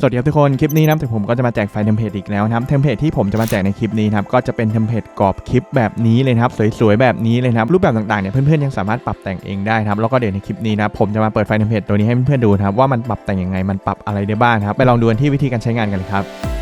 สวัสดีครับทุกคน คลิปนี้นะถึงผมก็จะมาแจกไฟล์เทมเพลตอีกแล้วนะครับ เทมเพลตที่ผมจะมาแจกในคลิปนี้นะครับก็จะเป็นเทมเพลตกรอบคลิปแบบนี้เลยนะครับ สวยๆแบบนี้เลยนะครับรูปแบบต่างๆเนี่ยเพื่อนๆยังสามารถปรับแต่งเองได้นะครับแล้วก็เดี๋ยวในคลิปนี้นะผมจะมาเปิดไฟล์เทมเพลตตัวนี้ให้เพื่อนๆดูนะครับว่ามันปรับแต่งยังไงมันปรับอะไรได้บ้างครับไปลองดูที่วิธีการใช้งานกันเลยครับ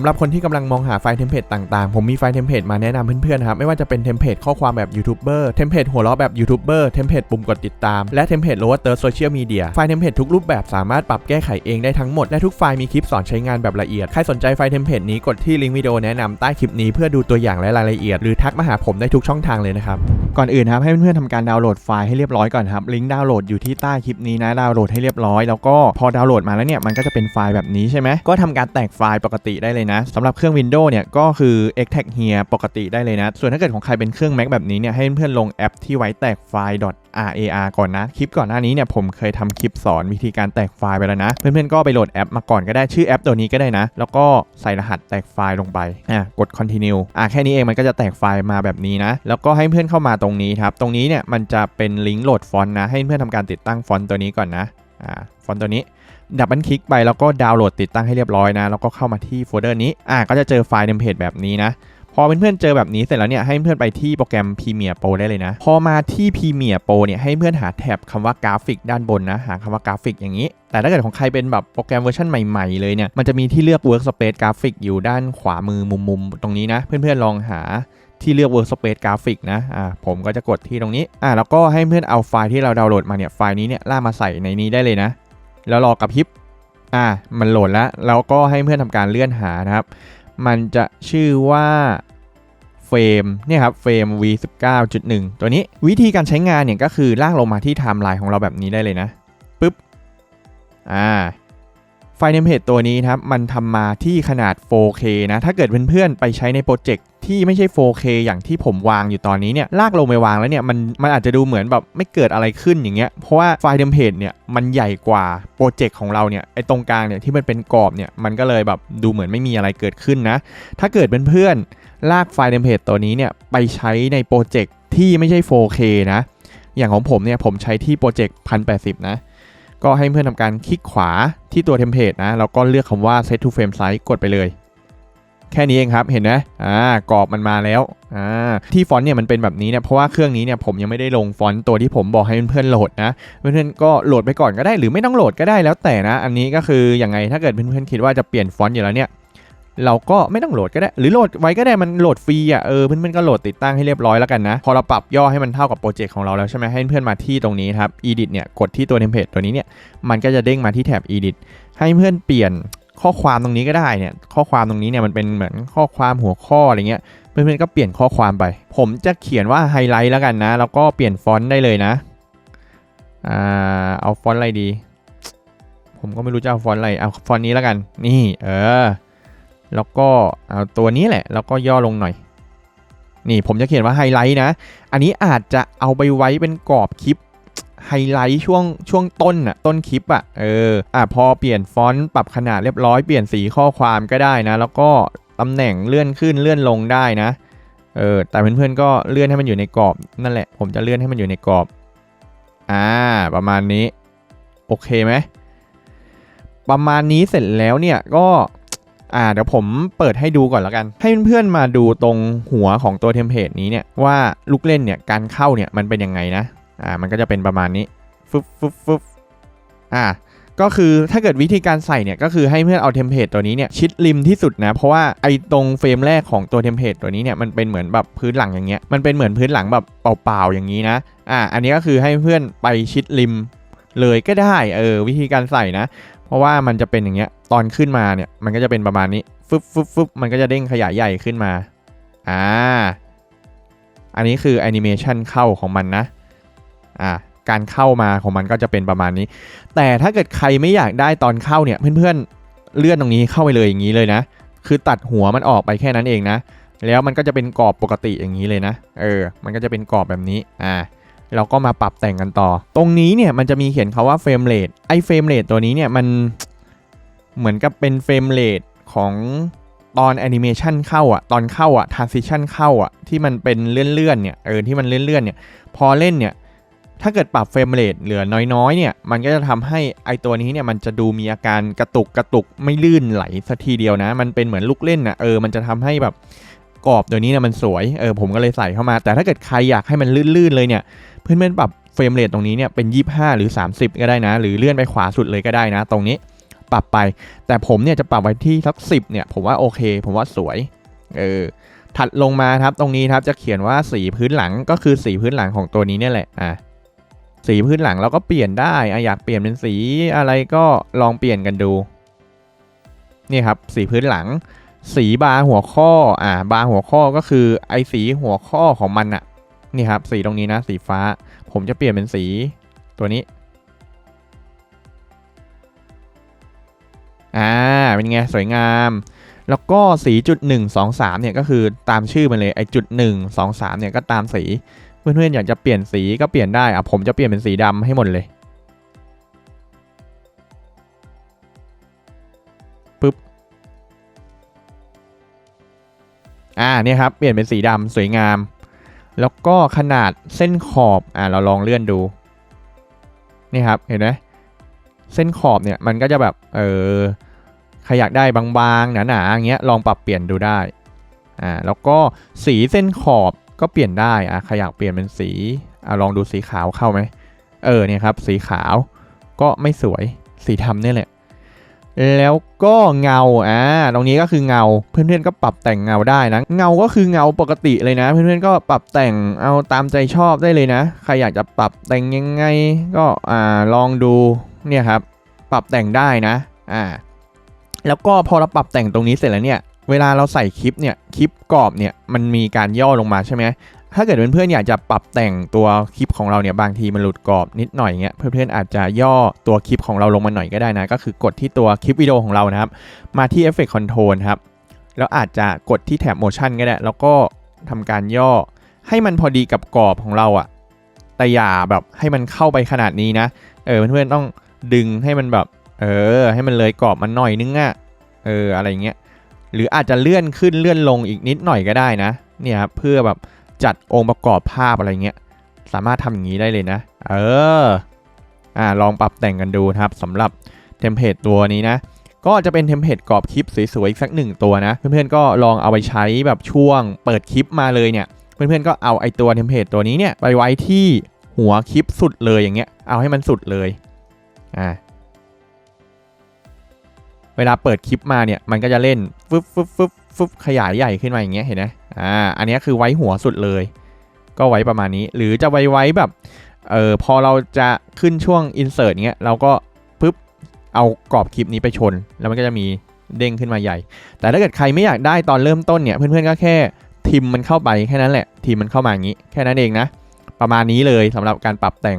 ำหรับคนที่กำลังมองหาไฟล์เทมเพลตต่างๆ ผมมีไฟล์เทมเพลตมาแนะนำเพื่อนๆครับ ไม่ว่าจะเป็นเทมเพลตข้อความแบบยูทูบเบอร์เทมเพลตหัวเราะแบบยูทูบเบอร์เทมเพลตปุ่มกดติดตาม และเทมเพลตโลว์เตอร์โซเชียลมีเดียไฟล์เทมเพลตทุกรูปแบบสามารถปรับแก้ไขเองได้ทั้งหมด และทุกไฟล์มีคลิปสอนใช้งานแบบละเอียด ใครสนใจไฟล์เทมเพลตนี้กดที่ลิงก์วิดีโอแนะนำใต้คลิปนี้เพื่อดูตัวอย่างและรายละเอียด หรือทักมาหาผมได้ทุกช่องทางเลยนะครับก่อนอื่นนะครับให้เพื่อนๆทำการดาวน์โหลดไฟล์ให้เรียบร้อยก่อนครับลิงก์ดาวน์โหลดอยู่ที่ใต้คลิปนี้นะดาวน์โหลดให้เรียบร้อยแล้วก็พอดาวน์โหลดมาแล้วเนี่ยมันก็จะเป็นไฟล์แบบนี้ใช่ไหมก็ทำการแตกไฟล์ปกติได้เลยนะสำหรับเครื่อง Windows เนี่ยก็คือ extract here ปกติได้เลยนะ ส่วนถ้าเกิดของใครเป็นเครื่อง Mac แบบนี้เนี่ยให้เพื่อนๆลงแอปที่ไว้แตกไฟล์ .rar ก่อนนะ คลิปก่อนหน้านี้เนี่ยผมเคยทำคลิปสอนวิธีการแตกไฟล์ไปแล้วนะ เพื่อนๆก็ไปโหลดแอปมาก่อนก็ได้ชื่อแอปตัวนี้ก็ได้นะ แล้วก็ใส่รหัสแตกไฟล์ลงไปอะกด continue อะแค่นี้เองมันก็จะแตกไฟล์มาแบบนี้นะ แล้วก็ให้เพื่อนเข้ามาตรงนี้ครับ ตรงนี้เนี่ยมันจะเป็นลิงก์โหลดฟอนต์นะ ให้เพื่อนทำการติดตั้งฟอนต์ตัวนี้ก่อนนะอ่าฟอนต์ตัวนี้ดับเบิลคลิกไปแล้วก็ดาวน์โหลดติดตั้งให้เรียบร้อยนะ แล้วก็เข้ามาที่โฟลเดอร์นี้อ่าก็จะเจอไฟล์เทมเพลตแบบนี้นะ อเพื่อนๆเจอแบบนี้เสร็จแล้วเนี่ยให้เพื่อนไปที่โปรแกรม Premiere Pro ได้เลยนะ พอมาที่ Premiere Pro เนี่ยให้เพื่อนหาแท็บคำว่ากราฟิกด้านบนนะหาคำว่ากราฟิกอย่างนี้ แต่ถ้าเกิดของใครเป็นแบบโปรแกรมเวอร์ชันใหม่ๆเลยเนี่ยมันจะมีที่เลือก Workspace Graphic อยู่ด้านขวามือมุมๆตรงนี้นะเพื่อนๆลองหาที่เลือก Workspace Graphic นะ อ่า ผมก็จะกดที่ตรงนี้ อ่า แล้วก็ให้เพื่อนเอาไฟล์ที่เราดาวน์โหลดมาเนี่ย ไฟล์นี้เนี่ยล่ามาใส่ในนี้ได้เลยนะ แล้วรอกระพริบ อ่า มันโหลดแล้ว แล้วก็ให้เพื่อนทำการเลื่อนหานะครับ มันจะชื่อว่า เฟรมเนี่ยครับเฟรม v19.1 ตัวนี้วิธีการใช้งานเนี่ยก็คือลากลงมาที่ไทม์ไลน์ของเราแบบนี้ได้เลยนะปึ๊บอ่าไฟล์เนมเพจตัวนี้นะครับมันทำมาที่ขนาด 4K นะ ถ้าเกิดเพื่อนๆไปใช้ในโปรเจกต์ ที่ไม่ใช่ 4K อย่างที่ผมวางอยู่ตอนนี้เนี่ยลากลงไปวางแล้วเนี่ยมันมันอาจจะดูเหมือนแบบไม่เกิดอะไรขึ้นอย่างเงี้ยเพราะว่าไฟล์เทมเพลตเนี่ยมันใหญ่กว่าโปรเจกต์ของเราเนี่ยไอ้ตรงกลางเนี่ยที่มันเป็นกรอบเนี่ยมันก็เลยแบบดูเหมือนไม่มีอะไรเกิดขึ้นนะ ถ้าเกิดเเพื่อนๆลากไฟล์เทมเพลตตัวนี้เนี่ยไปใช้ในโปรเจกต์ที่ไม่ใช่ 4K นะ อย่างของผมเนี่ยผมใช้ที่โปรเจกต์1080 นะ ก็ให้เพื่อนทำการคลิกขวาที่ตัวเทมเพลตนะแล้วก็เลือกคำว่า set to frame size กดไปเลย แค่นี้เองครับเห็นไหมอ่ากรอบมันมาแล้วอ่าที่ฟอนต์เนี่ยมันเป็นแบบนี้เนี่ยเพราะว่าเครื่องนี้เนี่ยผมยังไม่ได้ลงฟอนต์ตัวที่ผมบอกให้เพื่อนๆโหลดนะเพื่อนๆก็โหลดไปก่อนก็ได้หรือไม่ต้องโหลดก็ได้แล้วแต่นะ อันนี้ก็คืออย่างไงถ้าเกิดเพื่อนๆคิดว่าจะเปลี่ยนฟอนต์อยู่แล้วเนี่ยเราก็ไม่ต้องโหลดก็ได้ หรือโหลดไว้ก็ได้มันโหลดฟรีอะเออเพื่อนๆก็โหลดติดตั้งให้เรียบร้อยแล้วกันนะ พอเราปรับย่อให้มันเท่ากับโปรเจกต์ของเราแล้วใช่ไหมให้เพื่อนๆมาที่ตรงนี้ครับ edit เนี่ยกดที่ตัวเทมเพลตตัวนี้เนี่ยมันก็จะเด้งมาที่แท็บ edit ให้เพื่อนเปลี่ยน ข้อความตรงนี้ก็ได้เนี่ยข้อความตรงนี้เนี่ยมันเป็นเหมือนข้อความหัวข้ออะไรเงี้ยเพื่อนๆก็เปลี่ยนข้อความไป ผมจะเขียนว่าไฮไลท์แล้วกันนะ แล้วก็เปลี่ยนฟอนต์ได้เลยนะอ่าเอาฟอนต์อะไรดี ผมก็ไม่รู้จะเอาฟอนต์อะไรเอาฟอนต์นี้แล้วกัน นี่เออแล้วก็เอาตัวนี้แหละ แล้วก็ย่อลงหน่อย นี่ผมจะเขียนว่าไฮไลท์นะ อันนี้อาจจะเอาไปไว้เป็นกรอบคลิป ไฮไลท์ช่วงช่วงต้นอะต้นคลิปอะเอออะพอเปลี่ยนฟอนต์ปรับขนาดเรียบร้อยเปลี่ยนสีข้อความก็ได้นะ แล้วก็ตำแหน่งเลื่อนขึ้นเลื่อนลงได้นะเออแต่เพื่อนๆก็เลื่อนให้มันอยู่ในกรอบนั่นแหละ ผมจะเลื่อนให้มันอยู่ในกรอบอ่าประมาณนี้ โอเคไหมประมาณนี้เสร็จแล้วเนี่ยก็อ่าเดี๋ยวผมเปิดให้ดูก่อนแล้วกัน ให้เพื่อนๆมาดูตรงหัวของตัวเทมเพลตนี้เนี่ยว่าลูกเล่นเนี่ยการเข้าเนี่ยมันเป็นยังไงนะ อ่ามันก็จะเป็นประมาณนี้ฟึบฟึบฟึบอ่าก็คือถ้าเกิดวิธีการใส่เนี่ยก็คือให้เพื่อนเอาเทมเพลตตัวนี้เนี่ยชิดริมที่สุดนะ เพราะว่าไอ้ตรงเฟรมแรกของตัวเทมเพลตตัวนี้เนี่ยมันเป็นเหมือนแบบพื้นหลังอย่างเงี้ยมันเป็นเหมือนพื้นหลังแบบเปล่าๆอย่างนี้นะอ่าอันนี้ก็คือให้เพื่อนไปชิดริมเลยก็ได้เออวิธีการใส่นะ เพราะว่ามันจะเป็นอย่างเงี้ยตอนขึ้นมาเนี่ยมันก็จะเป็นประมาณนี้ฟึบฟึบฟึบมันก็จะเด้งขยายใหญ่ขึ้นมาอ่าอันนี้คือแอนิเมชันเข้าของมันนะ อ่าการเข้ามาของมันก็จะเป็นประมาณนี้ แต่ถ้าเกิดใครไม่อยากได้ตอนเข้าเนี่ยเพื่อนๆเลื่อนตรงนี้เข้าไปเลยอย่างนี้เลยนะ คือตัดหัวมันออกไปแค่นั้นเองนะ แล้วมันก็จะเป็นกรอบปกติอย่างนี้เลยนะ เออ มันก็จะเป็นกรอบแบบนี้อ่าเราก็มาปรับแต่งกันต่อ ตรงนี้เนี่ยมันจะมีเขียนคาว่าเฟรมเรทไอเฟรมเรทตัวนี้เนี่ยมันเหมือนกับเป็นเฟรมเรทของตอนแอนิเมชันเข้าอะตอนเข้าอะทรานซิชันเข้าอะที่มันเป็นเลื่อนๆเนี่ยเออที่มันเลื่อนๆเนี่ยพอเล่นเนี่ย ถ้าเกิดปรับเฟรมเรทเหลือน้อยๆเนี่ยมันก็จะทำให้ไอตัวนี้เนี่ยมันจะดูมีอาการกระตุกกระตุกไม่ลื่นไหลสักทีเดียวนะ มันเป็นเหมือนลูกเล่นนะเออมันจะทำให้แบบกรอบตัวนี้เนี่ยมันสวยเออผมก็เลยใส่เข้ามา แต่ถ้าเกิดใครอยากให้มันลื่นๆเลยเนี่ยเพื่อนๆปรับเฟรมเรทตรงนี้เนี่ยเป็น 25 หรือ 30 ก็ได้นะ หรือเลื่อนไปขวาสุดเลยก็ได้นะ ตรงนี้ปรับไป แต่ผมเนี่ยจะปรับไว้ที่สัก10เนี่ยผมว่าโอเค ผมว่าสวยเออถัดลงมาครับตรงนี้ครับจะเขียนว่าสีพื้นหลังก็คือสีพื้นหลังของตัวนี้เนี่ยแหละอะ สีพื้นหลังเราก็เปลี่ยนได้อยากเปลี่ยนเป็นสีอะไรก็ลองเปลี่ยนกันดู นี่ครับสีพื้นหลัง สีบาร์หัวข้ออ่าบาร์หัวข้อก็คือไอสีหัวข้อของมันอะนี่ครับสีตรงนี้นะสีฟ้า ผมจะเปลี่ยนเป็นสีตัวนี้อ่าเป็นไงสวยงาม แล้วก็สีจุดหนึ่งสองสามเนี่ยก็คือตามชื่อมันเลยไอจุดหนึ่งสองสามเนี่ยก็ตามสี พื่อนๆอยากจะเปลี่ยนสีก็เปลี่ยนได้อะผมจะเปลี่ยนเป็นสีดำให้หมดเลยปึ๊บอ่าเนี่ยครับเปลี่ยนเป็นสีดำสวยงาม แล้วก็ขนาดเส้นขอบอ่าเราลองเลื่อนดูนี่ครับเห็นไหมเส้นขอบเนี่ยมันก็จะแบบเออใครอยากได้บางๆหนาๆอย่างเงี้ยลองปรับเปลี่ยนดูได้อ่าแล้วก็สีเส้นขอบ ก็เปลี่ยนได้อะใครอยากเปลี่ยนเป็นสีอ่าลองดูสีขาวเข้าไหมเออเนี่ยครับสีขาวก็ไม่สวยสีดำเนี่ยแหละ แล้วก็เงาอ่าตรงนี้ก็คือเงาเพื่อนๆก็ปรับแต่งเงาได้นะเงาก็คือเงาปกติเลยนะ เพื่อนๆก็ปรับแต่งเอาตามใจชอบได้เลยนะใครอยากจะปรับแต่งยังไงก็อ่าลองดูเนี่ยครับปรับแต่งได้นะอ่าแล้วก็พอเราปรับแต่งตรงนี้เสร็จแล้วเนี่ย เวลาเราใส่คลิปเนี่ยคลิปกรอบเนี่ยมันมีการย่อลงมาใช่ไหมถ้าเกิดเพื่อนๆอยากจะปรับแต่งตัวคลิปของเราเนี่ยบางทีมันหลุดกรอบนิดหน่อยเงี้ยเพื่อนๆอาจจะย่อตัวคลิปของเราลงมาหน่อยก็ได้นะ ก็คือกดที่ตัวคลิปวิดีโอของเรานะครับ มาที่ Effect Control ครับแล้วอาจจะกดที่แถบ Motion ก็ได้ แล้วก็ทำการย่อให้มันพอดีกับกรอบของเราอะแต่อย่าแบบให้มันเข้าไปขนาดนี้นะเออเพื่อนๆต้องดึงให้มันแบบเออให้มันเลยกรอบมันหน่อยนึงอะเอออะไรเงี้ย หรืออาจจะเลื่อนขึ้นเลื่อนลงอีกนิดหน่อยก็ได้นะเนี่ยครับเพื่อแบบจัดองค์ประกอบภาพอะไรเงี้ยสามารถทำอย่างนี้ได้เลยนะ เอออ่าลองปรับแต่งกันดูนะครับสำหรับเทมเพลตตัวนี้นะ ก็จะเป็นเทมเพลตกรอบคลิปสวยๆอีกสักหนึ่งตัวนะ เพื่อนๆก็ลองเอาไปใช้แบบช่วงเปิดคลิปมาเลยเนี่ย เพื่อนๆก็เอาไอตัวเทมเพลตตัวนี้เนี่ยไปไว้ที่หัวคลิปสุดเลยอย่างเงี้ย เอาให้มันสุดเลย อ่า เวลาเปิดคลิปมาเนี่ยมันก็จะเล่นฟึบฟึบฟึบฟึบขยายใหญ่ขึ้นมาอย่างเงี้ยเห็นไหมอ่าอันนี้คือไว้หัวสุดเลย ก็ไว้ประมาณนี้ หรือจะไว้ไว้แบบเออพอเราจะขึ้นช่วง insert เงี้ยเราก็ปึ๊บเอากรอบคลิปนี้ไปชน แล้วมันก็จะมีเด้งขึ้นมาใหญ่ แต่ถ้าเกิดใครไม่อยากได้ตอนเริ่มต้นเนี่ยเพื่อนๆก็แค่ทิมมันเข้าไปแค่นั้นแหละทิมมันเข้ามาอย่างนี้ แค่นั้นเองนะ ประมาณนี้เลยสำหรับการปรับแต่ง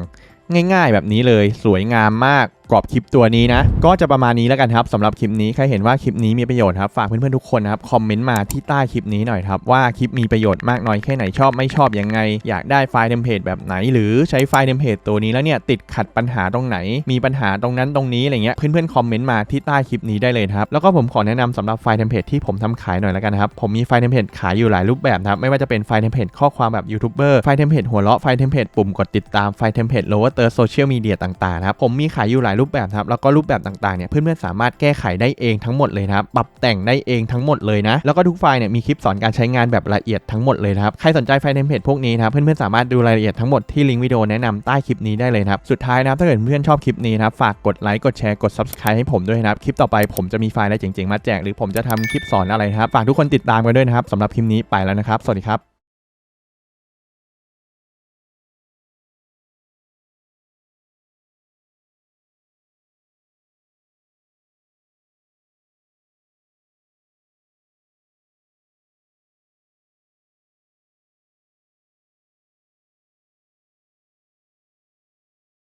ง่าย ๆ แบบนี้เลยสวยงามมาก กรอบคลิปตัวนี้นะ ก็จะประมาณนี้แล้วกันครับสำหรับคลิปนี้ใครเห็นว่าคลิปนี้มีประโยชน์ครับฝากเพื่อนๆทุกคนนะครับคอมเมนต์มาที่ใต้คลิปนี้หน่อยครับว่าคลิปมีประโยชน์มากน้อยแค่ไหนชอบไม่ชอบยังไง อยากได้ไฟล์เทมเพลตแบบไหน หรือใช้ไฟล์เทมเพลตตัวนี้แล้วเนี่ยติดขัดปัญหาตรงไหน มีปัญหาตรงนั้นตรงนี้อะไรเงี้ยเพื่อนๆคอมเมนต์มาที่ใต้คลิปนี้ได้เลยครับแล้วก็ผมขอแนะนำสำหรับไฟล์เทมเพลตที่ผมทำขายหน่อยแล้วกันครับผมมีไฟล์เทมเพลตขายอยู่หลายรูปแบบครับไม่ว่าจะเป็นไฟล์เทมเพลตข้อความแบบยูทูบเบอร์ไฟล์เทมเพลตหัวเราะไฟล์เทมเพลตปุ่มกดติดตามไฟล์เทมเพลตโลว์เตอร์โซเชียลมีเดียต่างๆนะครับผมมีขายอยู่หลายรูปแบบครับแล้วก็รูปแบบต่างๆเนี่ยเพื่อนๆสามารถแก้ไขได้เองทั้งหมดเลยนะครับปรับแต่งได้เองทั้งหมดเลยนะแล้วก็ทุกไฟล์เนี่ยมีคลิปสอนการใช้งานแบบละเอียดทั้งหมดเลยนะครับใครสนใจไฟล์เทมเพลตพวกนี้นะครับเพื่อนๆสามารถดูรายละเอียดทั้งหมดที่ลิงก์วิดีโอแนะนำใต้คลิปนี้ได้เลยนะครับสุดท้ายนะครับถ้าเกิดเพื่อนๆชอบคลิปนี้นะครับฝากกดไลค์กดแชร์กด subscribe ให้ผมด้วยนะครับคลิปต่อไปผมจะมีไฟล์อะไรเจ๋งๆมาแจกหรือผมจะทำคลิปสอนอะไรนะครับฝากทุกคนติดตามกันด้วยนะครับสำหรับคลิปนี้ไปแล้วนะครับ สวัสดีครับ